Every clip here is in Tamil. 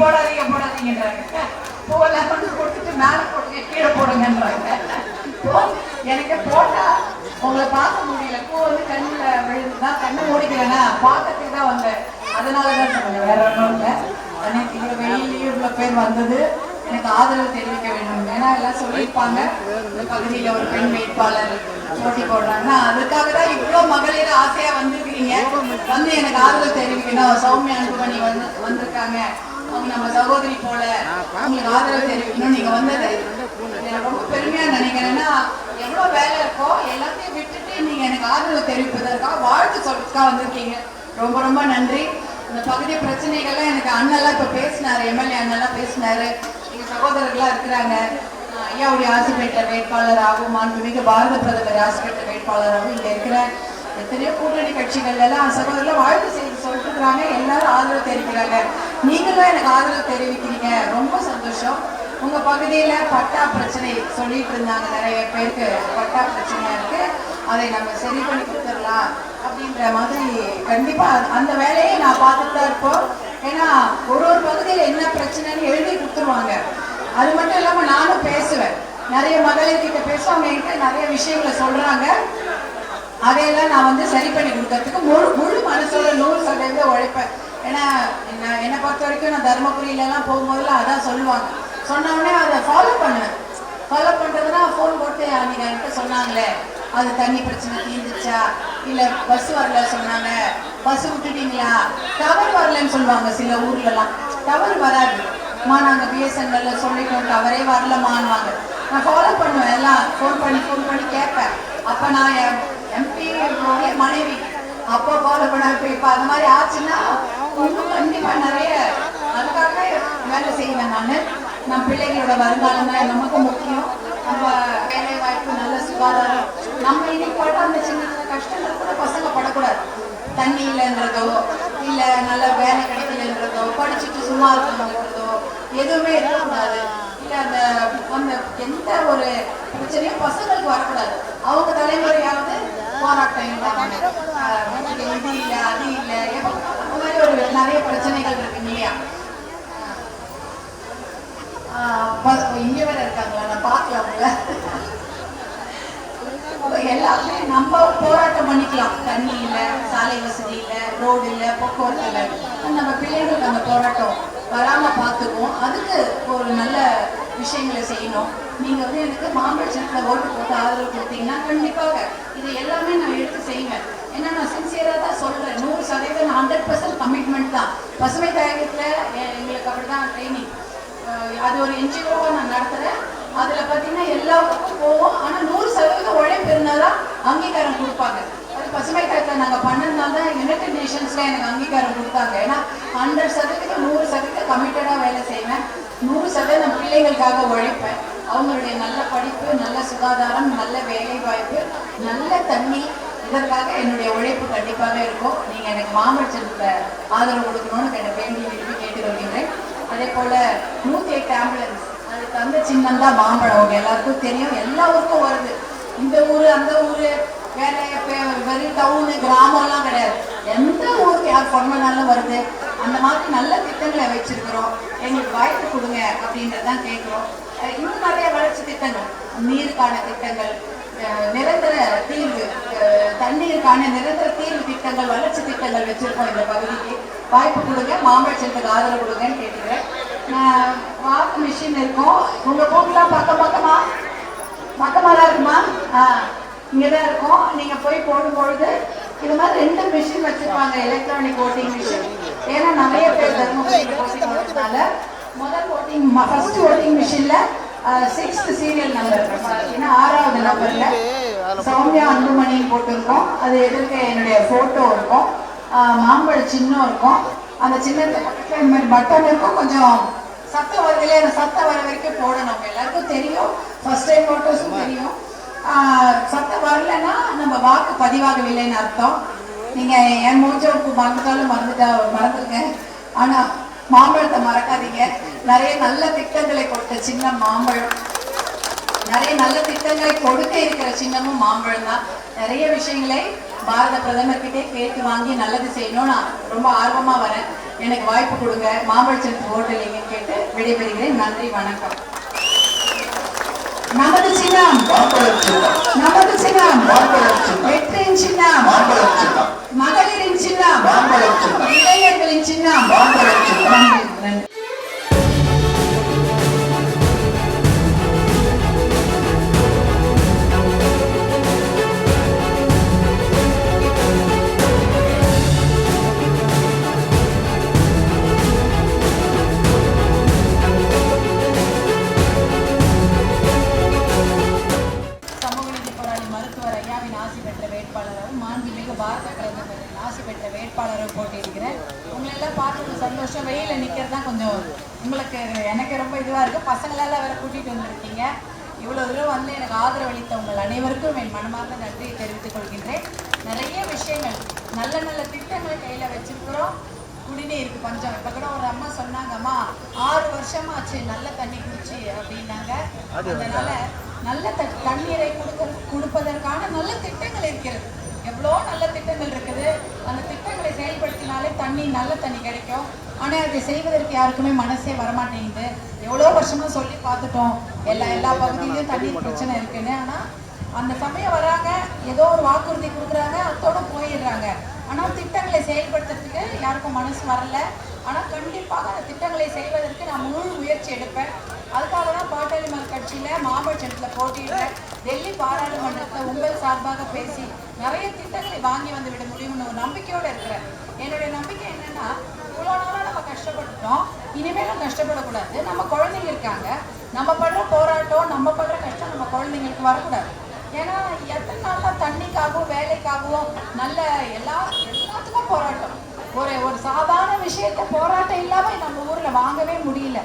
போடாதீங்க போடாதீங்கன்றாங்க. பூவெல்லாம் கொண்டு கொடுத்துட்டு மேல போடுங்க கீழே போடுங்கன்றாங்க. எனக்கு போட்டா உங்களை பார்க்க முடியல. பூ வந்து கண்ணுல விழுந்துதா கண்ணு மூடிக்கலன்னா பார்க்கறதுக்கு தான் வந்தேன். அதனால தான் சொன்னேன் வேற ஒன்றும் இல்லை. எனக்கு இவ்வளோ வெளியிலேயே இவ்வளோ பேர் வந்தது. எனக்கு ஆதரவு தெரிவிக்க வேண்டும். ஏன்னா எல்லாம் சொல்லியிருப்பாங்க. இந்த பகுதியில ஒரு பெண் வேட்பாளர் போட்டி போடுறாங்கன்னா அதுக்காக தான் இவ்வளோ மகளிர் ஆசையாக வந்திருக்கிறீங்க. வந்து எனக்கு ஆதரவு தெரிவிக்கணும். சௌமியா அன்புமணி வந்து வந்திருக்காங்க. அவங்க நம்ம சகோதரி போல உங்களுக்கு ஆதரவு தெரிவிக்கணும். நீங்க வந்தது எனக்கு ரொம்ப பெருமையா நினைக்கிறேன்னா எவ்வளவு வேலை இருக்கோ எல்லாத்தையும் விட்டுட்டு நீங்க எனக்கு ஆதரவு தெரிவிப்பதற்காக வாழ்த்து சொல்றதுக்காக வந்திருக்கீங்க. ரொம்ப ரொம்ப நன்றி. இந்த பகுதி பிரச்சனைகள்லாம் எனக்கு அண்ணெல்லாம் இப்போ பேசினாரு எம்எல்ஏ அண்ணெல்லாம் பேசினாரு. எங்கள் சகோதரர்களா இருக்கிறாங்க. அஹ் ஐயாவுடைய ஆசிரியர் வேட்பாளராகவும் மாண்புமிகு பாரத பிரதமர் ஆசிரியர் வேட்பாளராகவும் இங்கே இருக்கிற எத்தனையோ கூட்டணி கட்சிகள் எல்லாம் சகோதரர்கள் வாழ்த்து செய்து சொல்லிட்டு இருக்காங்க எல்லாரும் ஆதரவு தெரிவிக்கிறாங்க. நீங்களும் எனக்கு ஆதரவு தெரிவிக்கிறீங்க. ரொம்ப சந்தோஷம். உங்க பகுதியில பட்டா பிரச்சனை சொல்லிட்டு இருந்தாங்க. நிறைய பேருக்கு பட்டா பிரச்சனையா இருக்கு. அதை நம்ம சரி பண்ணி கொடுத்துடலாம் அப்படின்ற மாதிரி கண்டிப்பா அந்த வேலையை நான் பார்த்துட்டு தான் இருப்போம். ஏன்னா ஒரு ஒரு பகுதியில் என்ன பிரச்சனைன்னு எழுதி கொடுத்துருவாங்க. அது மட்டும் இல்லாம நானும் பேசுவேன். நிறைய மகளிர் கிட்ட பேசுவோம் அவங்க என்கிட்ட நிறைய விஷயங்களை சொல்றாங்க. அதையெல்லாம் நான் வந்து சரி பண்ணி கொடுக்கறதுக்கு முழு முழு மனசோட நூறு சதவீதம் உழைப்பேன். ஏன்னா என்ன- என்னை பொறுத்த வரைக்கும் நான் தருமபுரியிலலாம் போகும்போதெல்லாம் அதான் சொல்லுவாங்க. சொன்ன அதை ஃபாலோ பண்ணுவேன். ஃபாலோ பண்ணுறதுனா ஃபோன் போட்டு அன்றைக்கி என்கிட்ட சொன்னாங்களே அது தண்ணி பிரச்சனை தீர்ந்துச்சா? இல்லை பஸ் வரல சொன்னாங்க பஸ் விட்டுட்டீங்களா? டவர் வரலன்னு சொல்லுவாங்க சில ஊர்லலாம் டவர் வராது. அம்மா நாங்கள் பிஎஸ்என்எல்ல சொல்லிட்டோம் டவரே வரலமான்வாங்க நான் ஃபாலோ பண்ணுவேன் எல்லாம் ஃபோன் பண்ணி ஃபோன் பண்ணி கேட்பேன். அப்போ நான் எம்பி மனைவி அப்போ ஃபாலோ பண்ண இப்போ அது மாதிரி ஆச்சுன்னா இன்னும் கண்டிப்பா நிறைய அதுக்காக வேலை செய்வேன் நான். நம் பிள்ளைகளோட வருங்காலம் தான் நமக்கு முக்கியம். நம்ம வேலை வாய்ப்பு நல்ல சுகாதாரம். நம்ம இன்னைக்கு படுற அந்த சின்ன சின்ன கஷ்டங்கள் கூட பசங்க படக்கூடாது. தண்ணி இல்லைன்றதோ இல்ல நல்ல வேலை கிடைக்கலன்றதோ படிச்சுட்டு சும்மா இருக்கணுன்றதோ எதுவுமே இருக்கக்கூடாது இல்ல அந்த அந்த எந்த ஒரு பிரச்சனையும் பசங்களுக்கு வரக்கூடாது. அவங்க தலைமுறையாவது போராட்டம் இல்லாம இது இல்ல அது இல்ல எப்போ ஒரு நிறைய பிரச்சனைகள் இருக்கு இல்லையா? ஆஹ் இங்க வேற இருக்காங்களா? நான் பார்க்கல அவங்கள எல்லாமே நம்ம போராட்டம் பண்ணிக்கலாம். தண்ணி இல்ல சாலை வசதி இல்ல ரோடு இல்ல போக்குவரத்து இல்ல. நம்ம பிள்ளைங்களுக்கு அந்த போராட்டம் வராமல் பார்த்துக்குவோம். அதுக்கு ஒரு நல்ல விஷயங்களை செய்யணும். நீங்கள் வந்து எனக்கு மாம்பழச்சத்துல ஓட்டு போட்டு ஆதரவு கொடுத்தீங்கன்னா கண்டிப்பாக இது எல்லாமே நான் எடுத்து செய்வேன். ஏன்னா நான் சின்சியராக தான் சொல்கிறேன் நூறு சதவீதம் ஹண்ட்ரட் பர்சன்ட் கமிட்மெண்ட் தான். பசுமை தாயகத்துல எ- எங்களுக்கு அப்படிதான் ட்ரைனிங் அது ஒரு என்ஜிஓவாக நான் நடத்துகிறேன் அதில் பார்த்தீங்கன்னா எல்லா பக்கம் போவோம். ஆனால் நூறு சதவீதம் உழைப்பு இருந்தாதான் அங்கீகாரம் கொடுப்பாங்க. பசுமை காலத்துல நாங்கள் பண்ணதுனால தான் யுனைடெட் நேஷன்ஸில் எனக்கு அங்கீகாரம் கொடுத்தாங்க. ஏன்னா ஹண்ட்ரட் சதவீதம் நூறு சதவீதம் கமிட்டடாக வேலை செய்வேன். நூறு சதவீதம் பிள்ளைங்களுக்காக உழைப்பேன். அவங்களுடைய நல்ல படிப்பு நல்ல சுகாதாரம் நல்ல வேலை வாய்ப்பு நல்ல தண்ணி இதற்காக என்னுடைய உழைப்பு கண்டிப்பாக இருக்கும். நீங்கள் எனக்கு மாமல்லத்துல ஆதரவு கொடுக்கணும்னு என்னை வேண்டி விரும்பி கேட்டுக்கொள்கிறேன் அதே போல் நூற்றி எட்டு ஆம்புலன்ஸ் அதுக்கு அந்த சின்னம் தான் மாம்பழம். அவங்க எல்லாருக்கும் தெரியும். எல்லா ஊருக்கும் வருது. இந்த ஊர் அந்த ஊர் வேற பெ- வெறும் டவுனு கிராமம்லாம் கிடையாது. எந்த ஊருக்கு யார் பொண்ணனாலும் வருது. அந்த மாதிரி நல்ல திட்டங்களை வச்சிருக்கிறோம். எங்களுக்கு வாய்ப்பு கொடுங்க அப்படின்றதான் கேட்குறோம். இன்னும் நிறைய வளர்ச்சி திட்டங்கள் நீருக்கான திட்டங்கள் அஹ் நிரந்தர தீர்வு தண்ணீருக்கான நிரந்தர தீர்வு திட்டங்கள் வளர்ச்சி திட்டங்கள் வச்சிருக்கோம் இந்த பகுதிக்கு. வாய்ப்பு கொடுங்க. மாம்பழச்சத்துக்கு ஆதரவு கொடுங்கன்னு கேட்டுக்கிறேன். நான் வாக்கு மிஷின் இருக்கும். உங்க பூக்கெல்லாம் பக்கம் பக்கமா? பக்கமா தான் இருக்குமா? இங்கே இங்கதான் இருக்கும். நீங்க போய் போடும் பொழுது இது மாதிரி ரெண்டு மிஷின் வச்சிருப்பாங்க எலக்ட்ரானிக் ஓட்டிங் மிஷின் ஏன்னா நிறைய பேர் தருமபுரியில் ஓட்டிங் முதல் ஓட்டிங் ஃபர்ஸ்ட் ஓட்டிங் மிஷின்ல சிக்ஸ்த் சீரியல் நம்பர் பார்த்தீங்கன்னா ஆறாவது நம்பர்ல சௌமியா அன்புமணி போட்டிருக்கோம். அது எதிர்க்க என்னுடைய போட்டோ இருக்கும். மாம்பழ சின்னம் இருக்கும். அந்த சின்னத்தை இந்த மாதிரி பட்டன் இருக்கும். கொஞ்சம் சத்தம் வருதுல சத்தம் வர வரைக்கும் போடணும். எல்லாருக்கும் தெரியும். ஃபர்ஸ்ட் டைம் போட்டோஸும் தெரியும். சத்தம் வரலைன்னா நம்ம வாக்கு பதிவாகவில்லைன்னு அர்த்தம். நீங்க என் மூச்சோக்கு மறந்துட்டாலும் மறந்துட்டா மறந்துருங்க. ஆனா மாம்பழத்தை மறக்காதீங்க. நிறைய நல்ல திட்டங்களை கொடுத்த சின்ன மாம்பழம். நிறைய நல்ல திட்டங்களை கொடுக்க இருக்கிற சின்னமும் மாம்பழம் தான். நிறைய விஷயங்களை பாரத பிரதமர்கிட்டே கேட்டு வாங்கி நல்லது செய்யணும் நான் ரொம்ப ஆர்வமா வரேன். எனக்கு வாய்ப்பு கொடுங்க. மாம்பழச்சத்து ஓட்டலைங்கன்னு கேட்டு விடைபெறுகிறேன். நன்றி வணக்கம். நமது சின்னம் மாம்பழம் சின்னம் நமது சின்னம் மாம்பழம் எல்லாம் பார்த்து சந்தோஷம். வெயில நிக்கிறது தான் கொஞ்சம் உங்களுக்கு எனக்கு ரொம்ப இதுவா இருக்கு. பசங்களெல்லாம் வேற கூட்டிட்டு வந்திருக்கீங்க. இவ்வளவு தூரம் வந்து எனக்கு ஆதரவு அளித்த உங்கள் அனைவருக்கும் என் மனமார்ந்த நன்றியை தெரிவித்துக் கொள்கின்றேன். நிறைய விஷயங்கள் நல்ல நல்ல திட்டங்களை கையில வச்சிருக்கிறோம். குடிநீருக்கு பஞ்சம் இப்ப கூட ஒரு அம்மா சொன்னாங்கம்மா ஆறு வருஷமாச்சு நல்ல தண்ணி குடிச்சு அப்படின்னாங்க. அதனால நல்ல தண்ணீரை கொடுக்க கொடுப்பதற்கான நல்ல திட்டங்கள் இருக்கிறது. எவ்வளோ நல்ல திட்டங்கள் இருக்குது. அந்த திட்டங்களை செயல்படுத்தினாலே தண்ணி நல்ல தண்ணி கிடைக்கும். ஆனால் அதை செய்வதற்கு யாருக்குமே மனசே வரமாட்டேங்குது. எவ்வளோ வருஷமும் சொல்லி பார்த்துட்டோம். எல்லா எல்லா பகுதியிலையும் தண்ணீர் பிரச்சனை இருக்குன்னு. ஆனால் அந்த சமயம் வராங்க ஏதோ ஒரு வாக்குறுதி கொடுக்குறாங்க அத்தோட போயிடுறாங்க. ஆனால் திட்டங்களை செயல்படுத்துறதுக்கு யாருக்கும் மனசு வரல. ஆனால் கண்டிப்பாக அந்த திட்டங்களை செய்வதற்கு நான் முழு முயற்சி எடுப்பேன். அதுக்காக தான் பாட்டாளி மக்கள் கட்சியில மாம்பழச்சத்துல போட்டியிடுறேன். டெல்லி பாராளுமன்றத்தில் உங்கள் சார்பாக பேசி நிறைய திட்டங்களை வாங்கி வந்து விட முடியும்னு ஒரு நம்பிக்கையோட இருக்கிறேன். என்னுடைய நம்பிக்கை என்னன்னா இவ்வளோ நாளா நம்ம கஷ்டப்பட்டுட்டோம். இனிமேலும் கஷ்டப்படக்கூடாது. நம்ம குழந்தைங்க இருக்காங்க. நம்ம படுற போராட்டம் நம்ம படுற கஷ்டம் நம்ம குழந்தைங்களுக்கு வரக்கூடாது. ஏன்னா எத்தனை நாளாக தண்ணிக்காகவும் வேலைக்காகவும் நல்ல எல்லா எல்லாத்துக்கும் போராட்டம். ஒரு ஒரு சாதாரண விஷயத்த போராட்டம் இல்லாம நம்ம ஊர்ல வாங்கவே முடியல.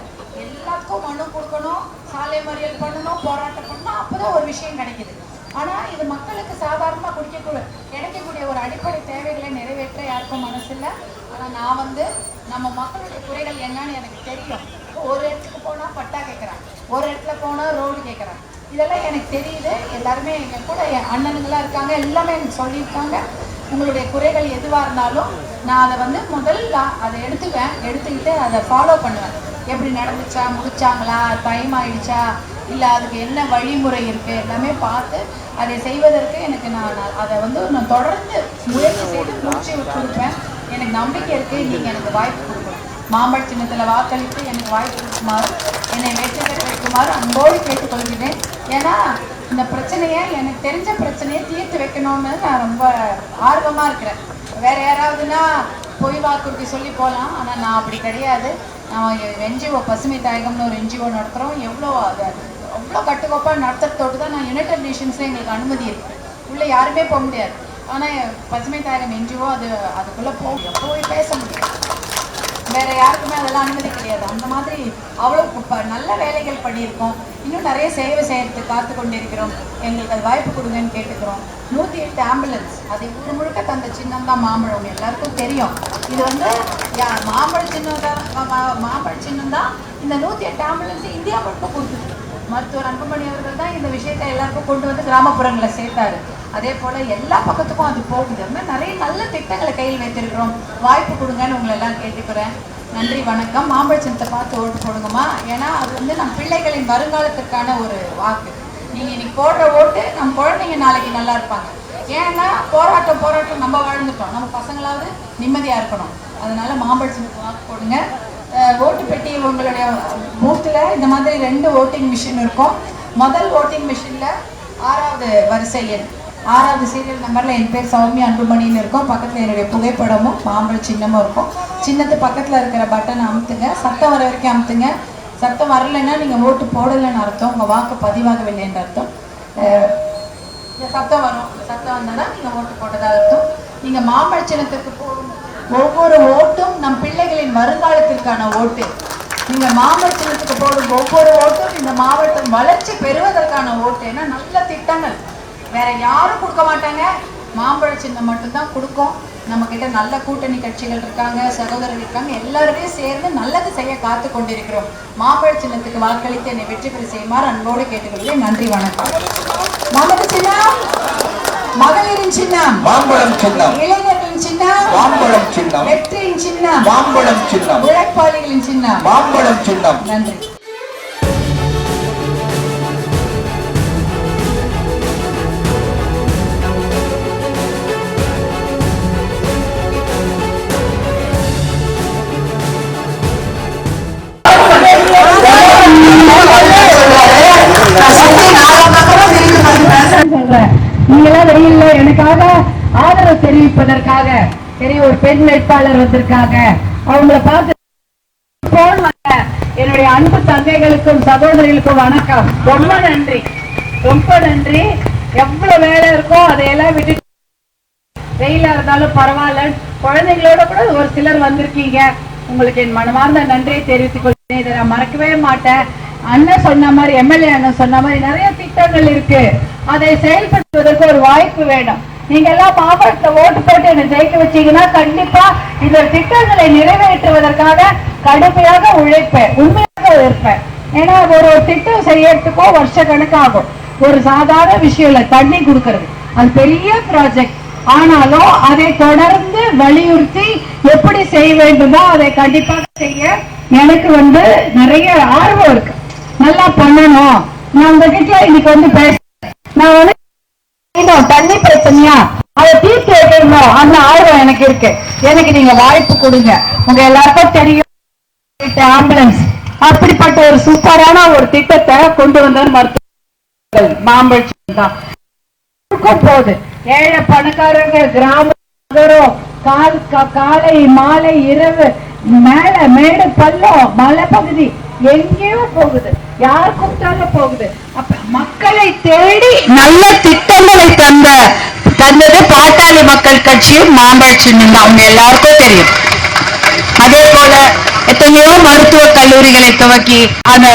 எல்லாத்துக்கும் மனு கொடுக்கணும் சாலை மறியல் பண்ணணும் போராட்டம் பண்ணணும் அப்பதான் ஒரு விஷயம் கிடைக்குது. ஆனா இது மக்களுக்கு சாதாரணமா குடிக்கக்கூட கிடைக்கக்கூடிய ஒரு அடிப்படை தேவைகளை நிறைவேற்ற யாருக்கும் மனசு இல்லை ஆனா நான் வந்து நம்ம மக்களுடைய குறைகள் என்னன்னு எனக்கு தெரியும். ஒரு இடத்துக்கு போனா பட்டா கேட்கறாங்க. ஒரு இடத்துல போனா ரோடு கேட்கறாங்க. இதெல்லாம் எனக்கு தெரியுது. எல்லாருமே எங்க கூட என் அண்ணனுங்களா இருக்காங்க. எல்லாமே எனக்கு சொல்லியிருக்காங்க. உங்களுடைய குறைகள் எதுவாக இருந்தாலும் நான் அதை வந்து முதல்ல அதை எடுத்துக்குவேன். எடுத்துக்கிட்டு அதை ஃபாலோ பண்ணுவேன். எப்படி நடந்துச்சா? முடிச்சாங்களா? டைம் ஆயிடுச்சா? இல்லை அதுக்கு என்ன வழிமுறை இருக்குது எல்லாமே பார்த்து அதை செய்வதற்கு எனக்கு நான் நான் அதை வந்து நான் தொடர்ந்து முயற்சி செய்து முடிச்சு கொடுப்பேன் எனக்கு நம்பிக்கை இருக்குது நீங்கள் எனக்கு வாய்ப்பு கொடுக்கணும். மாம்பழ சின்னத்தில் வாக்களித்து எனக்கு வாய்ப்பு கொடுக்குமாறு என்னை வெற்றி பெற வைக்குமாறு அன்போடு கேட்டுக்கொள்கிறேன். ஏன்னா இந்த பிரச்சனையை எனக்கு தெரிஞ்ச பிரச்சனையை தீர்த்து வைக்கணும்னு நான் ரொம்ப ஆர்வமாக இருக்கிறேன். வேறு யாராவதுன்னா பொய் வாக்குறுதி சொல்லி போகலாம் ஆனால் நான் அப்படி கிடையாது. நான் என்ஜிஓ பசுமை தாயகம்னு ஒரு என்ஜிஓ நடத்துகிறோம் எவ்வளோ அதை ரொம்ப கட்டுக்கோப்பாக நடத்துறதோடு தான் நான் யுனைடெட் நேஷன்ஸில் எங்களுக்கு அனுமதி இருக்குது உள்ள யாருமே போக முடியாது. ஆனா பசுமை தாயகம் என்ஜிஓ அது அதுக்குள்ள போக போய் பேச முடியாது வேற யாருக்குமே அதெல்லாம் அனுமதி கிடையாது. அந்த மாதிரி அவ்வளோ நல்ல வேலைகள் பண்ணியிருக்கோம். இன்னும் நிறைய சேவை செய்யறதுக்கு காத்து கொண்டிருக்கிறோம். எங்களுக்கு அது வாய்ப்பு கொடுங்கன்னு கேட்டுக்கிறோம். நூற்றி எட்டு ஆம்புலன்ஸ் அது ஊர் முழுக்க தந்த சின்னம் தான் மாம்பழம். எல்லாருக்கும் தெரியும். இது வந்து யா- மாம்பழ சின்னம் தான் மா- மாம்பழ சின்னம் தான் இந்த நூற்றி எட்டு ஆம்புலன்ஸ் இந்தியா மட்டும் கொடுத்துருக்கு. மருத்துவர் அன்புமணி அவர்கள் தான் இந்த விஷயத்தை எல்லாருக்கும் கொண்டு வந்து கிராமப்புறங்களை சேர்த்தாரு. அதே போல எல்லா பக்கத்துக்கும் அது போகுது. மாதிரி நிறைய நல்ல திட்டங்களை கையில் வைத்திருக்கிறோம். வாய்ப்பு கொடுங்கன்னு உங்களை எல்லாம் கேட்டுக்கிறேன். நன்றி வணக்கம். மாம்பழச்சனத்தை பார்த்து ஓட்டு போடுங்கம்மா. ஏன்னா அது வந்து நம் பிள்ளைகளின் வருங்காலத்திற்கான ஒரு வாக்கு. நீங்க இன்னைக்கு போடுற ஓட்டு நம்ம குழந்தைங்க நாளைக்கு நல்லா இருப்பாங்க. ஏன்னா போராட்டம் போராட்டம் நம்ம வாழ்ந்துட்டோம். நம்ம பசங்களாவது நிம்மதியா இருக்கணும். அதனால மாம்பழச்சனத்தை வாக்கு போடுங்க. ஓட்டு பெட்டி உங்களுடைய பூத்தில் இந்த மாதிரி ரெண்டு ஓட்டிங் மிஷின் இருக்கும். முதல் ஓட்டிங் மிஷினில் ஆறாவது வரிசை எண் ஆறாவது சீரியல் நம்பரில் என் பேர் சௌமியா அன்புமணின்னு இருக்கும். பக்கத்தில் என்னுடைய புகைப்படமும் மாம்பழ சின்னமும் இருக்கும். சின்னத்து பக்கத்தில் இருக்கிற பட்டனை அமுத்துங்க. சத்தம் வர வரைக்கும் அமுத்துங்க. சத்தம் வரலைன்னா நீங்கள் ஓட்டு போடலைன்னு அர்த்தம். உங்கள் வாக்கு பதிவாகவில்லை என்ற அர்த்தம். இந்த சத்தம் வரும். சத்தம் வந்தா நீங்கள் ஓட்டு போட்டதாக அர்த்தம். நீங்கள் மாம்பழ சின்னத்துக்கு போ ஒவ்வொரு ஓட்டும் நம் பிள்ளைகளின் வருங்காலத்திற்கான ஓட்டு. நீங்க சின்னத்துக்கு போடும் ஒவ்வொரு ஓட்டும் இந்த மாவட்டம் வளர்ச்சி பெறுவதற்கான ஓட்டு. ஏன்னா நல்ல திட்டங்கள். வேற யாரும் கொடுக்க மாட்டாங்க. மாம்பழ சின்னம் மட்டும்தான் கொடுக்கும். நம்ம கிட்ட நல்ல கூட்டணி கட்சிகள் இருக்காங்க சகோதரர்கள் இருக்காங்க. எல்லாருமே சேர்ந்து நல்லது செய்ய காத்து கொண்டிருக்கிறோம். மாம்பழ சின்னத்துக்கு வாக்களித்து என்னை வெற்றி பெற செய்யுமாறு அன்போடு கேட்டுக்கொள்கிறேன். நன்றி வணக்கம். நமது சின்னம். மகளிரின் சின்னம். மாம்பழம் சின்னம். இளைஞர்களின் சின்னம். மாம்பழம் சின்னம். வெற்றியின் சின்னம். மாம்பழம் சின்னம். உழைப்பாளிகளின் சின்னம். மாம்பழம் சின்னம். நன்றி. நீங்களாம் வெயில்ல எனக்காக ஆதரவு தெரிவிப்பதற்காக பெரிய ஒரு பெண் வேட்பாளர் வந்திருக்காங்க. அவங்களை பார்த்து என்னுடைய அன்பு தந்தைகளுக்கும் சகோதரிகளுக்கும் வணக்கம். ரொம்ப நன்றி. ரொம்ப நன்றி. எவ்வளவு வேலை இருக்கோ அதையெல்லாம் விட்டு வெயிலா இருந்தாலும் பரவாயில்ல. குழந்தைங்களோட கூட ஒரு சிலர் வந்திருக்கீங்க. உங்களுக்கு என் மனமார்ந்த நன்றியை தெரிவித்துக் கொள்கிறேன். இதை நான் மறக்கவே மாட்டேன். அண்ணன் சொன்ன மாதிரி எம்எல்ஏ அண்ணன் சொன்ன மாதிரி நிறைய திட்டங்கள் இருக்கு. அதை செயல்படுத்துவதற்கு ஒரு வாய்ப்பு வேணும். நீங்க எல்லாம் மாவட்டத்தை ஓட்டு போட்டு என்னை ஜெயிக்க வச்சீங்கன்னா கண்டிப்பா இந்த திட்டங்களை நிறைவேற்றுவதற்காக கடுமையாக உழைப்பேன் உண்மையாக இருப்பேன் ஏன்னா ஒரு ஒரு திட்டம் செய்யறதுக்கோ வருஷ கணக்காகும் ஒரு சாதாரண விஷயம் இல்ல தண்ணி கொடுக்கறது. அது பெரிய ப்ராஜெக்ட் ஆனாலும் அதை தொடர்ந்து வலியுறுத்தி எப்படி செய்ய வேண்டுமோ அதை கண்டிப்பாக செய்ய எனக்கு வந்து நிறைய ஆர்வம் இருக்கு. நல்லா பண்ணணும். நான் உங்ககிட்ட இன்னைக்கு வந்து பேச நான் வந்து வேண்டும் தண்ணி பிரச்சனையா? அதை தீர்த்து வைக்கணும்? அந்த ஆர்வம் எனக்கு இருக்கு. எனக்கு நீங்க வாய்ப்பு கொடுங்க. உங்க எல்லாருக்கும் தெரியும். ஆம்புலன்ஸ் அப்படிப்பட்ட ஒரு சூப்பரான ஒரு திட்டத்தை கொண்டு வந்தார் மருத்துவர்கள். மாம்பழம் தான். போகுது ஏழை பணக்காரங்க கிராம கால் காலை மாலை இரவு மேல மேடு பள்ளம் மலை பகுதி எங்கேயோ போகுது. யார் கூப்பிட்டாலும் போகுது. அப்ப மக்களை தேடி நல்ல திட்டங்களை தந்த தந்தது பாட்டாளி மக்கள் கட்சியும் மாம்பழ சின்னம் தான். அவங்க எல்லாருக்கும் தெரியும். அதே போல எத்தனையோ மருத்துவ கல்லூரிகளை துவக்கி அந்த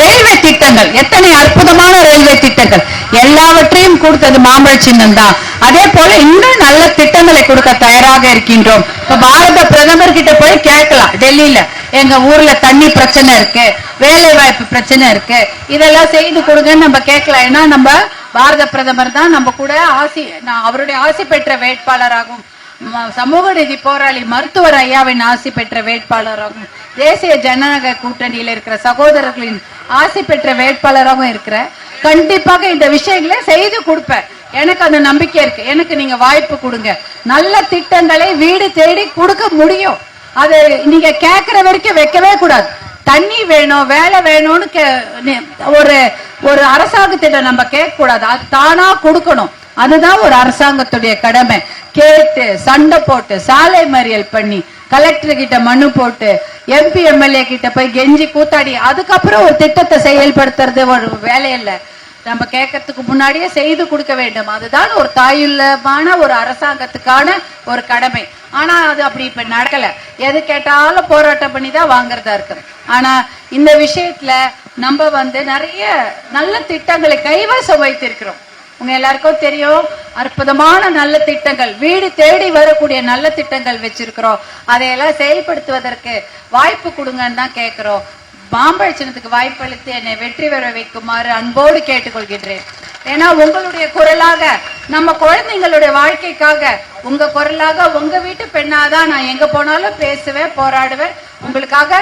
ரயில்வே திட்டங்கள் எத்தனை அற்புதமான ரயில்வே திட்டங்கள் எல்லாவற்றையும் கொடுத்தது மாம்பழ சின்னம் தான். அதே போல இன்னும் நல்ல திட்டங்களை கொடுக்க தயாராக இருக்கின்றோம். இப்ப பாரத பிரதமர் கிட்ட போய் கேட்கலாம் டெல்லியில. எங்க ஊர்ல தண்ணி பிரச்சனை இருக்கு வேலை வாய்ப்பு பிரச்சனை இருக்கு. இதெல்லாம் செய்து கொடுங்கன்னு நம்ம கேட்கலாம் ஏன்னா நம்ம பாரத பிரதமர் தான் நம்ம கூட ஆசி நான் அவருடைய ஆசி பெற்ற வேட்பாளராகும். சமூக நீதி போராளி மருத்துவர் ஐயாவின் ஆசி பெற்ற வேட்பாளராகவும் தேசிய ஜனநாயக கூட்டணியில் இருக்கிற சகோதரர்களின் ஆசி பெற்ற வேட்பாளராகவும் இருக்கிற கண்டிப்பாக இந்த விஷயங்களை செய்து கொடுப்பேன். எனக்கு அந்த நம்பிக்கை இருக்கு. எனக்கு நீங்க வாய்ப்பு கொடுங்க. நல்ல திட்டங்களை வீடு தேடி கொடுக்க முடியும். அது நீங்க கேட்கிற வரைக்கும் வைக்கவே கூடாது. தண்ணி வேணும் வேலை வேணும்னு கே- ஒரு ஒரு அரசாங்கத்திட்ட நம்ம கேட்க கூடாது அது தானா கொடுக்கணும். அதுதான் ஒரு அரசாங்கத்துடைய கடமை. கேட்டு சண்டை போட்டு சாலை மறியல் பண்ணி கலெக்டர் கிட்ட மனு போட்டு எம்பி எம்எல்ஏ கிட்ட போய் கெஞ்சி கூத்தாடி அதுக்கப்புறம் ஒரு திட்டத்தை செயல்படுத்துறது ஒரு வேலையில்லை. நம்ம கேட்கறதுக்கு முன்னாடியே செய்து கொடுக்க வேண்டும். அதுதான் ஒரு தாயுள்ளமான ஒரு அரசாங்கத்துக்கான ஒரு கடமை. ஆனா அது அப்படி இப்ப நடக்கல. எது கேட்டாலும் போராட்டம் பண்ணி தான் வாங்குறதா இருக்கு ஆனா இந்த விஷயத்துல நம்ம வந்து நிறைய நல்ல திட்டங்களை கைவசம் வைத்திருக்கிறோம். உங்க எல்லாருக்கும் தெரியும் அற்புதமான நல்ல திட்டங்கள் வீடு தேடி வரக்கூடிய நல்ல திட்டங்கள் வச்சிருக்கிறோம். அதையெல்லாம் செயல்படுத்துவதற்கு வாய்ப்பு கொடுங்கன்னு தான் கேட்கிறோம் மாம்பழ சின்னத்துக்கு வாய்ப்பளித்து என்னை வெற்றி பெற வைக்குமாறு அன்போடு கேட்டுக்கொள்கின்றேன். ஏன்னா உங்களுடைய குரலாக நம்ம குழந்தைங்களுடைய வாழ்க்கைக்காக உங்க குரலாக உங்க வீட்டு பெண்ணாதான் நான் எங்க போனாலும் பேசுவேன் போராடுவேன். உங்களுக்காக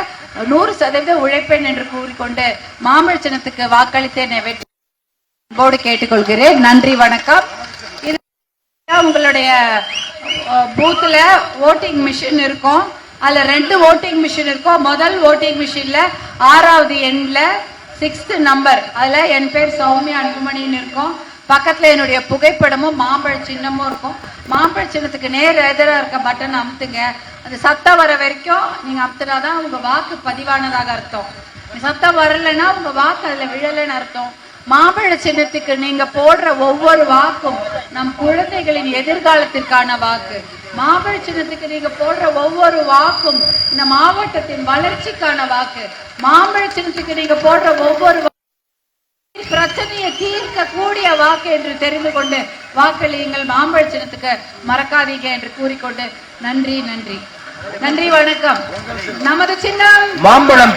நூறு சதவீதம் உழைப்பேன் என்று கூறிக்கொண்டு மாம்பழ சின்னத்துக்கு வாக்களித்து என்னை வெற்றி அன்போடு கேட்டுக்கொள்கிறேன். நன்றி வணக்கம். இது உங்களுடைய பூத்துல ஓட்டிங் மிஷின் இருக்கும். அதில் ரெண்டு ஓட்டிங் மிஷின் இருக்கும் முதல் ஓட்டிங் மிஷினில் ஆறாவது எண்ணில் சிக்ஸ்த்து நம்பர் அதில் என் பேர் சௌமியா அன்புமணின்னு இருக்கும். பக்கத்தில் என்னுடைய புகைப்படமும் மாம்பழ சின்னமும் இருக்கும். மாம்பழ சின்னத்துக்கு நேர் எதிராக இருக்க பட்டன் அமுத்துங்க. அது சத்தம் வர வரைக்கும் நீங்கள் அமுத்துனா தான் உங்கள் வாக்கு பதிவானதாக அர்த்தம். சத்தம் வரலைன்னா உங்கள் வாக்கு அதில் விழலைன்னு அர்த்தம். மாம்பழ சின்னத்துக்கு நீங்க போடுற ஒவ்வொரு வாக்கும் நம் குழந்தைகளின் எதிர்காலத்திற்கான வாக்கு. மாம்பழ சின்னத்துக்கு நீங்க போடுற ஒவ்வொரு வாக்கும் இந்த மாவட்டத்தின் வளர்ச்சிக்கான வாக்கு. மாம்பழ சின்னத்துக்கு நீங்க போடுற ஒவ்வொரு பிரச்சனையை தீர்க்க கூடிய வாக்கு என்று தெரிந்து கொண்டு வாக்களியுங்கள் மாம்பழ சின்னத்துக்கு மறக்காதீங்க என்று கூறிக்கொண்டு நன்றி நன்றி. நன்றி வணக்கம். நமது சின்னம் மாம்பழம்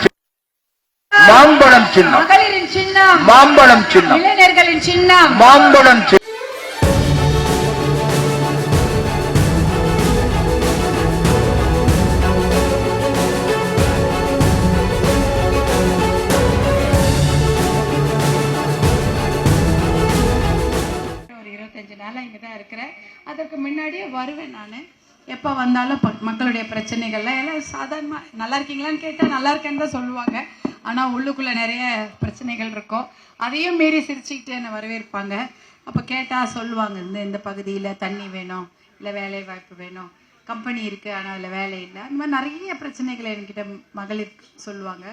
மாம்பழம் சின்னம். மகளிரின் சின்னம். மாம்பழம் சின்னம். இளைஞர்களின் சின்னம். மாம்பழம் இருபத்தஞ்சு நாளா இங்க தான் இருக்கிறேன். அதற்கு முன்னாடியே வருவேன் நான். எப்போ வந்தாலும் மக்களுடைய பிரச்சனைகள்லாம் எல்லாம் சாதாரணமாக நல்லா இருக்கீங்களான்னு கேட்டால் நல்லா இருக்கேன்னு தான் சொல்லுவாங்க. ஆனால் உள்ளுக்குள்ளே நிறைய பிரச்சனைகள் இருக்கும். அதையும் மீறி சிரிச்சுக்கிட்டு என்னை வரவேற்பாங்க. அப்போ கேட்டால் சொல்லுவாங்க இந்த இந்த பகுதியில் தண்ணி வேணும் இல்லை வேலை வாய்ப்பு வேணும் கம்பெனி இருக்குது ஆனால் அதில் வேலை இல்லை. அந்த மாதிரி நிறைய பிரச்சனைகளை என்கிட்ட மகளிர் சொல்லுவாங்க.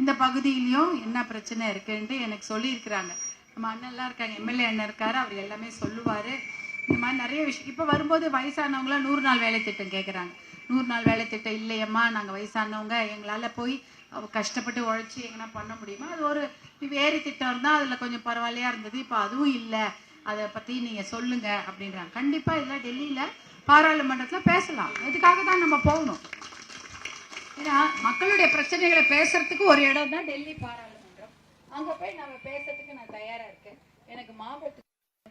இந்த பகுதியிலையும் என்ன பிரச்சனை இருக்குன்ட்டு எனக்கு சொல்லியிருக்கிறாங்க. நம்ம அண்ணன்லாம் இருக்காங்க எம்எல்ஏ அண்ணன் இருக்காரு அவர் எல்லாமே சொல்லுவார். இந்த மாதிரி நிறைய விஷயம். இப்போ வரும்போது வயசானவங்களாம் நூறு நாள் வேலை திட்டம் கேட்குறாங்க நூறு நாள் வேலை திட்டம் இல்லையம்மா நாங்கள் வயசானவங்க எங்களால் போய் கஷ்டப்பட்டு உழைச்சி எங்கன்னா பண்ண முடியுமா? அது ஒரு வேறு திட்டம் இருந்தால் அதில் கொஞ்சம் பரவாயில்லையா இருந்தது இப்போ அதுவும் இல்லை. அதை பற்றி நீங்கள் சொல்லுங்க அப்படின்றாங்க. கண்டிப்பாக இதில் டெல்லியில் பாராளுமன்றத்தில் பேசலாம். இதுக்காக தான் நம்ம போகணும். ஏன்னா மக்களுடைய பிரச்சனைகளை பேசுறதுக்கு ஒரு இடம் தான் டெல்லி பாராளுமன்றம். அங்கே போய் நம்ம பேசுறதுக்கு நான் தயாராக இருக்கேன். எனக்கு மாவட்ட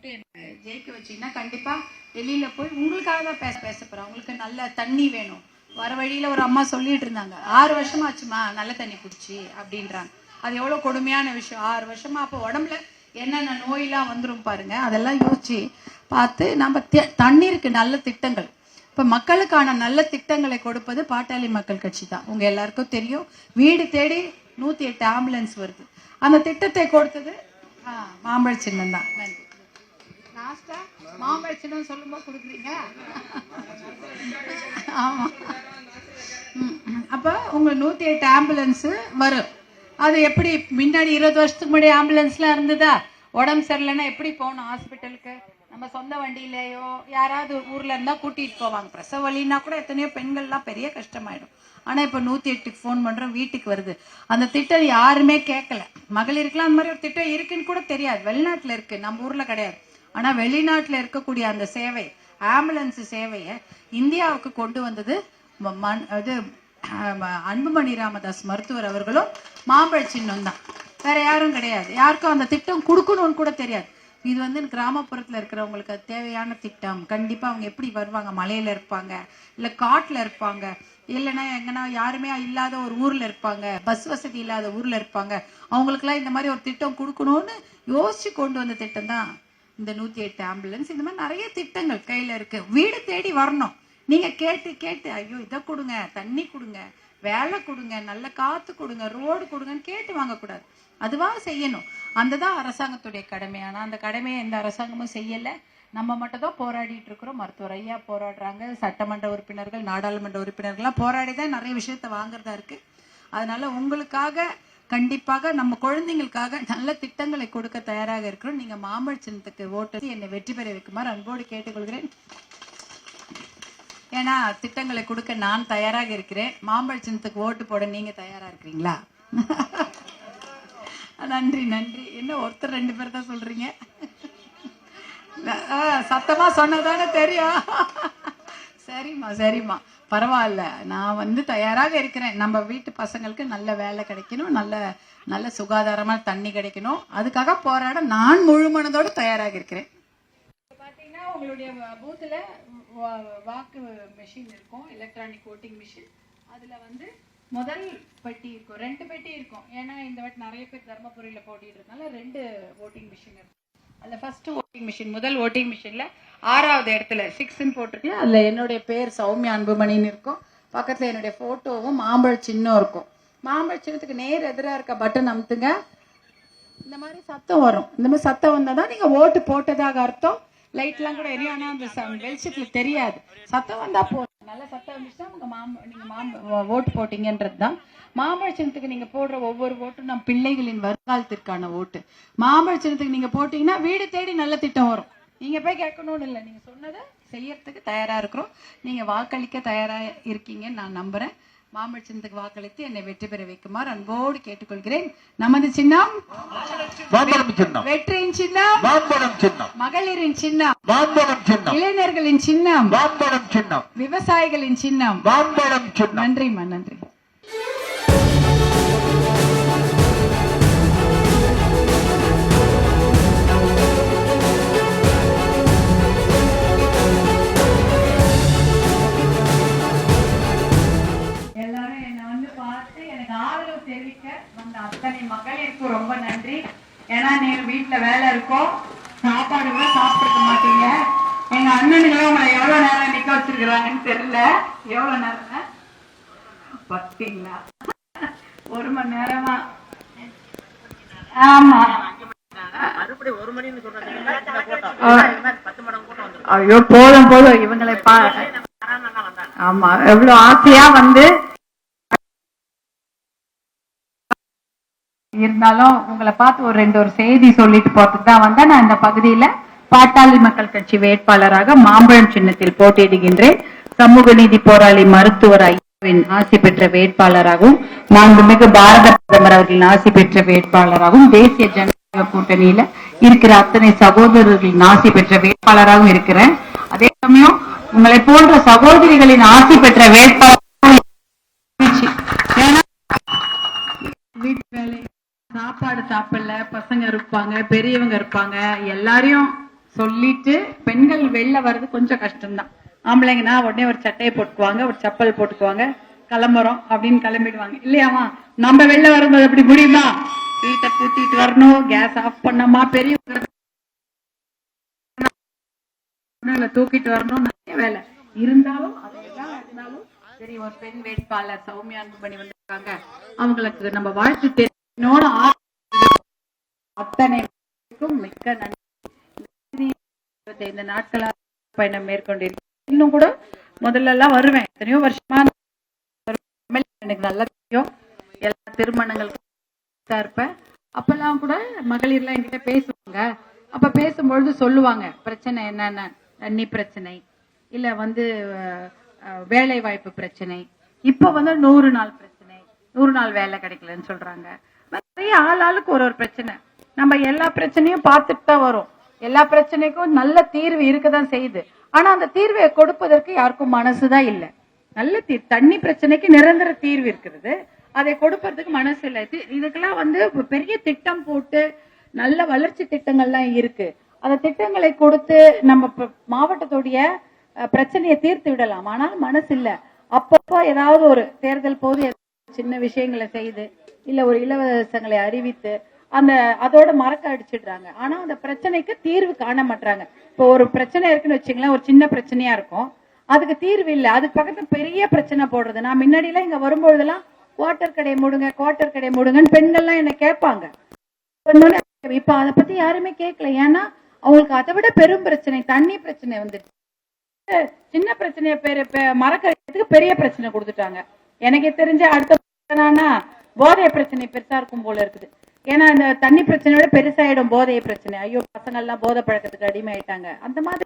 மட்டும் என்னை ஜெயிக்க வச்சீங்கன்னா கண்டிப்பாக வெளியில் போய் உங்களுக்காக தான் பேச பேச போகிறேன் உங்களுக்கு நல்ல தண்ணி வேணும். வர வழியில் ஒரு அம்மா சொல்லிட்டு இருந்தாங்க. ஆறு வருஷமா ஆச்சுமா நல்ல தண்ணி குடிச்சு அப்படின்றாங்க. அது எவ்வளோ கொடுமையான விஷயம். ஆறு வருஷமா அப்போ உடம்புல என்னென்ன நோயெல்லாம் வந்துரும் பாருங்க. அதெல்லாம் யோசிச்சு பார்த்து நம்ம தண்ணீருக்கு நல்ல திட்டங்கள். இப்போ மக்களுக்கான நல்ல திட்டங்களை கொடுப்பது பாட்டாளி மக்கள் கட்சி தான். உங்கள் எல்லாருக்கும் தெரியும். வீடு தேடி நூற்றி எட்டு ஆம்புலன்ஸ் வருது. அந்த திட்டத்தை கொடுத்தது ஆ, மாம்பழ சின்னம் தான். நன்றி. லாஸ்டா மாம்பழச்சிடம் சொல்லும்போது கொடுக்குறீங்க? ஆமாம் ம், உங்கள் நூற்றி எட்டு ஆம்புலன்ஸு வரும். அது எப்படி முன்னாடி இருபது வருஷத்துக்கு முன்னாடி ஆம்புலன்ஸ்லாம் இருந்ததா? உடம்பு சரியில்லைன்னா எப்படி போகணும் ஹாஸ்பிட்டலுக்கு? நம்ம சொந்த வண்டியிலேயோ யாராவது ஊரில் இருந்தால் கூட்டிகிட்டு போவாங்க. பிரசவ வலின்னா கூட எத்தனையோ பெண்கள்லாம் பெரிய கஷ்டமாயிடும். ஆனால் இப்போ நூற்றி எட்டுக்கு ஃபோன் பண்ணுறோம் வீட்டுக்கு வருது. அந்த திட்டம் யாருமே கேட்கல மகளிருக்குலாம் அந்த மாதிரி ஒரு திட்டம் இருக்குன்னு கூட தெரியாது. வெளிநாட்டில் இருக்குது நம்ம ஊரில் கிடையாது. ஆனால் வெளிநாட்டில் இருக்கக்கூடிய அந்த சேவை ஆம்புலன்ஸ் சேவையை இந்தியாவுக்கு கொண்டு வந்தது ம- மண்- இது அன்புமணி ராமதாஸ் மருத்துவர் அவர்களும் மாம்பழ சின்னம் தான். வேற யாரும் கிடையாது. யாருக்கும் அந்த திட்டம் கொடுக்கணும்னு கூட தெரியாது. இது வந்து கிராமப்புறத்தில் இருக்கிறவங்களுக்கு அது தேவையான திட்டம். கண்டிப்பாக அவங்க எப்படி வருவாங்க? மலையில் இருப்பாங்க இல்லை காட்டில் இருப்பாங்க இல்லைன்னா எங்கன்னா யாருமே இல்லாத ஒரு ஊரில் இருப்பாங்க பஸ் வசதி இல்லாத ஊரில் இருப்பாங்க. அவங்களுக்குலாம் இந்த மாதிரி ஒரு திட்டம் கொடுக்கணும்னு யோசிச்சு கொண்டு வந்த திட்டம் தான் இந்த நூத்தி எட்டு ஆம்புலன்ஸ் இந்த மாதிரி நிறைய திட்டங்கள் கையில இருக்கு. வீடு தேடி வரணும். நீங்க கேட்டு கேட்டு ஐயோ இதை கொடுங்க தண்ணி கொடுங்க வேலை கொடுங்க நல்ல காத்து கொடுங்க ரோடு கொடுங்கன்னு கேட்டு வாங்கக்கூடாது. அதுவா செய்யணும். அந்த தான் அரசாங்கத்துடைய கடமை. ஆனால் அந்த கடமையை எந்த அரசாங்கமும் செய்யலை. நம்ம மட்டும் தான் போராடிட்டு இருக்கிறோம். மருத்துவர் ஐயா போராடுறாங்க. சட்டமன்ற உறுப்பினர்கள் நாடாளுமன்ற உறுப்பினர்கள்லாம் போராடி தான் நிறைய விஷயத்த வாங்குறதா இருக்கு. அதனால உங்களுக்காக கண்டிப்பாக நம்ம குழந்தைங்களுக்காக நல்ல திட்டங்களை கொடுக்க தயாராக இருக்கிறோம். நீங்க மாம்பழ சின்னத்துக்கு ஓட்டு என்னை வெற்றி பெற வைக்குமாறு அன்போடு கேட்டுக்கொள்கிறேன். ஏன்னா திட்டங்களை கொடுக்க நான் தயாராக இருக்கிறேன். மாம்பழ சின்னத்துக்கு ஓட்டு போட நீங்க தயாரா இருக்கிறீங்களா? நன்றி நன்றி. என்ன ஒருத்தர் ரெண்டு பேர் தான் சொல்றீங்க? சத்தமா சொன்னதானே தெரியும். சரிம்மா சரிம்மா. பரவாயில்ல. நான் வந்து தயாராக இருக்கிறேன். நம்ம வீட்டு பசங்களுக்கு நல்ல வேலை கிடைக்கணும். நல்ல நல்ல சுகாதாரமான தண்ணி கிடைக்கணும். அதுக்காக போராட நான் முழு மனதோடு தயாராக இருக்கிறேன். பார்த்தீங்கன்னா உங்களுடைய பூத்தில் வாக்கு மிஷின் இருக்கும். எலக்ட்ரானிக் ஓட்டிங் மிஷின் அதில் வந்து முதல் பெட்டி இருக்கும். ரெண்டு பெட்டி இருக்கும். ஏன்னா இந்த வாட்டி நிறைய பேர் தர்மபுரியில் போட்டிடுறதுனால ரெண்டு ஓட்டிங் மிஷின் இருக்கும் அந்த ஃபர்ஸ்ட் ஓட்டிங் மிஷின் முதல் ஓட்டிங் மிஷினில் ஆறாவது இடத்துல சிக்ஸ்ன்னு போட்டிருக்கல அதில் என்னுடைய பேர் சௌமியா அன்புமணின்னு இருக்கும். பக்கத்தில் என்னுடைய ஃபோட்டோவும் மாம்பழ சின்னம் இருக்கும். மாம்பழ சின்னத்துக்கு நேர் எதிராக இருக்க பட்டன் அமுத்துங்க. இந்த மாதிரி சத்தம் வரும். இந்த மாதிரி சத்தம் வந்தால் தான் நீங்கள் ஓட்டு போட்டதாக அர்த்தம். லைட்லாம் கூட எரியும். ஆனால் அந்த வெளிச்சத்தில் தெரியாது. சத்தம் வந்தா போதும். நல்ல சத்தம் வந்துச்சுன்னா உங்க மாம்ப நீங்க மாம்ப ஓட்டு போட்டிங்கன்றது தான் மாம்பழ சின்னத்துக்கு நீங்க போடுற ஒவ்வொரு ஓட்டும் நம் பிள்ளைகளின் வருங்காலத்திற்கான ஓட்டு. மாம்பழ சின்னத்துக்கு நீங்க போட்டீங்கன்னா வீடு தேடி நல்ல திட்டம் வரும். நீங்க போய் கேட்கணும்னு இல்லை. நீங்க சொன்னதை செய்யறதுக்கு தயாரா இருக்கிறோம். நீங்க வாக்களிக்க தயாரா இருக்கீங்கன்னு நான் நம்புறேன். மாம்பழ சின்னத்துக்கு வாக்களித்து என்னை வெற்றி பெற வைக்குமாறு அன்போடு கேட்டுக்கொள்கிறேன். நமது சின்னம்? வெற்றியின் சின்னம்? சின்னம். மகளிரின் சின்னம்? சின்னம். இளைஞர்களின் சின்னம்? சின்னம். விவசாயிகளின் சின்னம்? நன்றிம்மா நன்றி. வந்த அத்தனை மகளிருக்கு ரொம்ப நன்றி. ஏன்னா நீங்க வீட்டுல வேலை இருக்கும். சாப்பாடு கூட சாப்பிட்டுருக்க மாட்டீங்க. எங்க அண்ணனுங்களும் உங்களை எவ்வளவு நேரம் நிக்க வச்சிருக்கிறாங்கன்னு தெரியல. எவ்வளவு நேரம்? பத்தீங்களா? ஒரு மணி நேரமா? ஆமா. ஐயோ போதும் போதும். இவங்களை பா ஆமா எவ்வளவு ஆசையா வந்து இருந்தாலும் உங்களை பார்த்து ஒரு ரெண்டு ஒரு செய்தி சொல்லிட்டு போறதுக்கு தான் வந்தேன். நான் இந்த பகுதியில பாட்டாளி மக்கள் கட்சி வேட்பாளராக மாம்பழம் சின்னத்தில் போட்டியிடுகின்றேன். சமூக நீதி போராளி மருத்துவர் ஐயாவின் ஆசி பெற்ற வேட்பாளராகவும் மாண்புமிகு பாரத பிரதமர் அவர்களின் ஆசி பெற்ற வேட்பாளராகவும் தேசிய ஜனநாயக கூட்டணியில இருக்கிற அத்தனை சகோதரர்களின் ஆசி பெற்ற வேட்பாளராகவும் இருக்கிறேன். அதே சமயம் உங்களை போன்ற சகோதரிகளின் ஆசி பெற்ற வேட்பாளர் இருந்துச்சு. ஏன்னா வீட்டு வேலை சாப்பாடு சாப்பிடல பசங்க இருப்பாங்க பெரியவங்க இருப்பாங்க எல்லாரையும் சொல்லிட்டு பெண்கள் வெளில வர்றது கொஞ்சம் கஷ்டம்தான். ஆம்பளைங்கன்னா உடனே ஒரு சட்டையை போட்டுக்குவாங்க ஒரு செப்பல் போட்டுக்குவாங்க கிளம்புறோம் அப்படின்னு கிளம்பிடுவாங்க. இல்லையாமா நம்ம வெளில வரும்போது அப்படி முடியுமா? வீட்டை கூட்டிட்டு வரணும் கேஸ் ஆஃப் பண்ணமா பெரியவங்க தூக்கிட்டு வரணும் நிறைய வேலை. இருந்தாலும் அதெல்லாம் சரி ஒரு பெண் வேட்பாளர் சௌமியா அன்புமணி வந்திருக்காங்க. அவங்களுக்கு நம்ம வாழ்த்து தெரியும் அத்தனைக்கும் மிக்க நன்றி. இந்த நாட்களாக பயணம் மேற்கொண்டிருக்கேன் இன்னும் கூட முதல்ல எல்லாம் வருவேன். எத்தனையோ வருஷமா எனக்கு நல்லா தெரியும். எல்லா திருமணங்களுக்கும் தான் இருப்பேன். அப்பெல்லாம் கூட மகளிர்லாம் என்கிட்ட பேசுவாங்க. அப்ப பேசும்பொழுது சொல்லுவாங்க பிரச்சனை என்னென்ன? தண்ணி பிரச்சனை. இல்ல வந்து அஹ், வேலை வாய்ப்பு பிரச்சனை. இப்ப வந்து நூறு நாள் பிரச்சனை. நூறு நாள் வேலை கிடைக்கலன்னு சொல்றாங்க. நிறைய ஆள் ஆளுக்கு ஒரு ஒரு பிரச்சனை. நம்ம எல்லா பிரச்சனையும் பார்த்துட்டு தான் வரும். எல்லா பிரச்சனைக்கும் நல்ல தீர்வு இருக்கதான் செய்யுது. ஆனா அந்த தீர்வை கொடுப்பதற்கு யாருக்கும் மனசுதான் இல்லை. நல்ல தீர் தண்ணி பிரச்சனைக்கு நிரந்தர தீர்வு இருக்கிறது. அதை கொடுப்பதற்கு மனசு இல்லை. இதுக்கெல்லாம் வந்து பெரிய திட்டம் போட்டு நல்ல வளர்ச்சி திட்டங்கள்லாம் இருக்கு. அந்த திட்டங்களை கொடுத்து நம்ம மாவட்டத்துடைய அஹ், பிரச்சனையை தீர்த்து விடலாம். ஆனால் மனசு இல்ல. அப்பப்போ ஏதாவது ஒரு தேர்தல் போது சின்ன விஷயங்களை செய்து இல்ல ஒரு இலவசங்களை அறிவித்து அந்த அதோட மறக்க அடிச்சிடுறாங்க. ஆனா அந்த பிரச்சனைக்கு தீர்வு காண மாட்டாங்க இப்போ ஒரு பிரச்சனை இருக்குன்னு வச்சுங்களேன் ஒரு சின்ன பிரச்சனையா இருக்கும். அதுக்கு தீர்வு இல்ல. அதுக்கு பக்கத்துல பெரிய பிரச்சனை போடுறது. நான் முன்னாடி எல்லாம் இங்க வரும்பொழுதெல்லாம் குவார்டர் கடையை மூடுங்க குவார்டர் கடையை மூடுங்கன்னு பெண்கள்லாம் என்ன கேட்பாங்க. இப்ப அதை பத்தி யாருமே கேட்கல. ஏன்னா அவங்களுக்கு அதை விட பெரும் பிரச்சனை தண்ணி பிரச்சனை வந்துருச்சு. சின்ன பிரச்சனைய பேரு பெ- பெரிய பிரச்சனை கொடுத்துட்டாங்க. எனக்கு தெரிஞ்ச அடுத்த பிரச்சனைனா போதை பிரச்சனை பெருசா இருக்கும் போல இருக்குது. ஏன்னா இந்த தண்ணி பிரச்சனையோட பெருசாயிடும் போதை பிரச்சனை. ஐயோ பசங்க எல்லாம் போதை பழக்கத்துக்கு அடிமை ஆயிட்டாங்க அந்த மாதிரி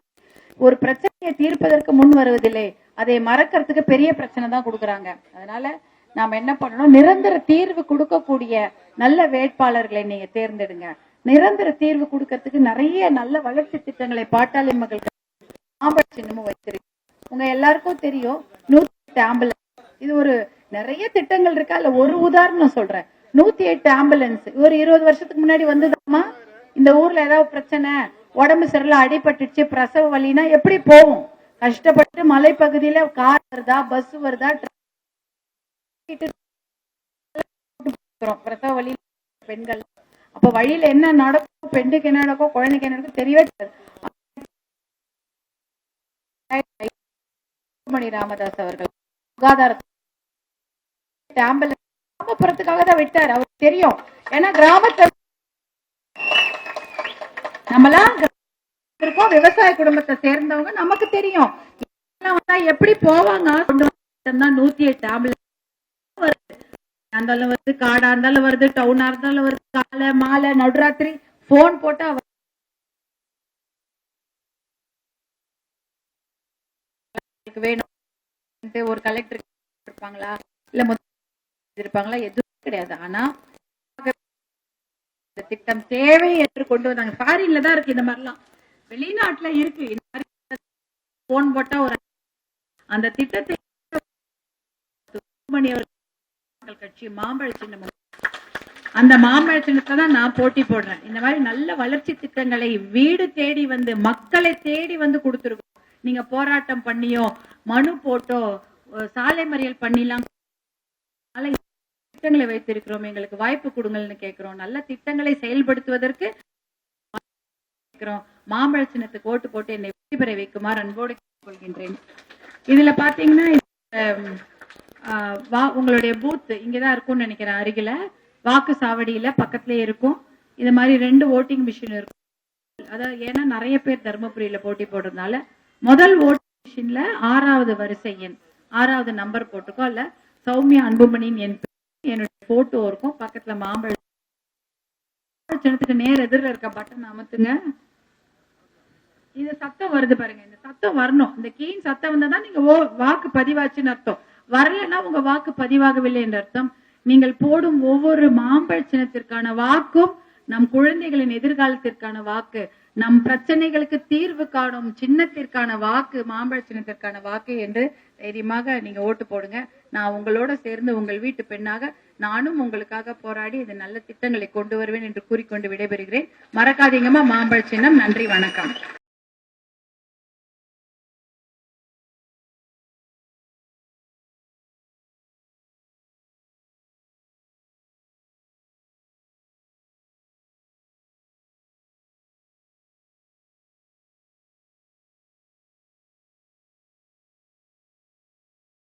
ஒரு பிரச்சனையை தீர்ப்பதற்கு முன் வருவதில்லை. அதை மறக்கிறதுக்கு பெரிய பிரச்சனை தான் கொடுக்குறாங்க. அதனால நாம என்ன பண்ணணும்? நிரந்தர தீர்வு கொடுக்கக்கூடிய நல்ல வேட்பாளர்களை நீங்க தேர்ந்தெடுங்க. நிரந்தர தீர்வு கொடுக்கறதுக்கு நிறைய நல்ல வளர்ச்சி திட்டங்களை பாட்டாளி மக்களுக்கு ஆம்பளை சின்னமும் வச்சிருக்கு உங்க எல்லாருக்கும் தெரியும் நூத்தி எட்டு ஆம்புலன்ஸ். இது ஒரு நிறைய திட்டங்கள் இருக்கா? இல்ல ஒரு உதாரணம் சொல்றேன். நூத்தி எட்டு ஆம்புலன்ஸ் ஒரு இருபது வருஷத்துக்கு முன்னாடி வந்ததாமா இந்த ஊர்ல ஏதாவது பிரச்சனை உடம்பு சரியில்ல அடிபட்டுச்சு பிரசவ வலினா எப்படி போகும்? கஷ்டப்பட்டு மலைப்பகுதியில கார் வருதா பஸ் வருதா பிரசவ வலி பெண்கள். அப்ப வழியில என்ன நடக்கும் பெண்ணுக்கு என்ன நடக்கும் குழந்தைக்கு என்ன நடக்கும் தெரியவே தெரியாது. மணி ராமதாஸ் அவர்கள். சுகாதார ஆம்புலன்ஸ் கிராமப்புறத்துக்காக தான் விட்டார். அவருக்கு தெரியும். ஏன்னா கிராமத்தை நம்மளாம் இருக்கோம் விவசாய குடும்பத்தை சேர்ந்தவங்க நமக்கு தெரியும். எப்படி போவாங்க? நூத்தி எட்டு ஆம்புலன்ஸ் வருது. இருந்தாலும் வருது. காடா இருந்தாலும் வருது. டவுனா இருந்தாலும் வருது. காலை மாலை நடுராத்திரி போன் போட்டா வேணும். ஒரு கலெக்டர் இருப்பாங்களா இல்ல முதலமைச்சர் இருப்பாங்களா? எதுவும் கிடையாது. ஆனா திட்டம் தேவை என்று கொண்டு வந்தாங்க ஃபாரின்ல தான் இருக்கு இந்த மாதிரிலாம். வெளிநாட்டுல இருக்கு. இந்த மாதிரி போன் போட்டா ஒரு அந்த திட்டத்தை கட்சி மாம்பழ சின்னம் அந்த மாம்பழ சின்னத்தை தான் நான் போட்டி போடுறேன். இந்த மாதிரி நல்ல வளர்ச்சி திட்டங்களை வீடு தேடி வந்து மக்களை தேடி வந்து கொடுத்துருக்கோம். நீங்க போராட்டம் பண்ணியோ மனு போட்டோ சாலை மறியல் பண்ணிலாம். திட்டங்களை வைத்திருக்கிறோம் எங்களுக்கு வாய்ப்பு கொடுங்கள்னு கேட்கிறோம். நல்ல திட்டங்களை செயல்படுத்துவதற்கு மாம்பழ சின்னத்துக்கு ஓட்டு போட்டு என்னை வெற்றி பெற வைக்குமாறு அன்போடு கொள்கின்றேன் இதுல பாத்தீங்கன்னா உங்களுடைய பூத் இங்கதான் இருக்கும்னு நினைக்கிறேன் அருகில வாக்கு சாவடியில பக்கத்துலயே இருக்கும். இது மாதிரி ரெண்டு ஓட்டிங் மிஷின் இருக்கும் அதாவது ஏன்னா நிறைய பேர் தருமபுரியில போட்டி போடுறதுனால முதல் ஓட்டிங் மிஷின்ல ஆறாவது வரிசை எண் ஆறாவது நம்பர் போட்டுக்கோ இல்ல சௌமியா அன்புமணியின் என் போட்டோ இருக்கும் பக்கத்துல மாம்பழ சின்னத்துக்கு நேர் எதிரில் இருக்க பட்டன் அமுத்துங்க. இது சத்தம் வருது பாருங்க இந்த சத்தம் வரணும். இந்த கீன் சத்தம் வந்தா தான் நீங்க ஓ- வாக்கு பதிவாச்சுன்னு அர்த்தம். வரலன்னா உங்க வாக்கு பதிவாகவில்லை என்ற அர்த்தம். நீங்கள் போடும் ஒவ்வொரு மாம்பழ சின்னத்திற்கான வாக்கும் நம் குழந்தைகளின் எதிர்காலத்திற்கான வாக்கு நம் பிரச்சனைகளுக்கு தீர்வு காணும் சின்னத்திற்கான வாக்கு மாம்பழ சின்னத்திற்கான வாக்கு என்று தைரியமாக நீங்க ஓட்டு போடுங்க. நான் உங்களோட சேர்ந்து உங்கள் வீட்டு பெண்ணாக நானும் உங்களுக்காக போராடி இது நல்ல திட்டங்களை கொண்டு வருவேன் என்று கூறிக்கொண்டு விடைபெறுகிறேன். மறக்காதீங்கம்மா மாம்பழ சின்னம். நன்றி வணக்கம்.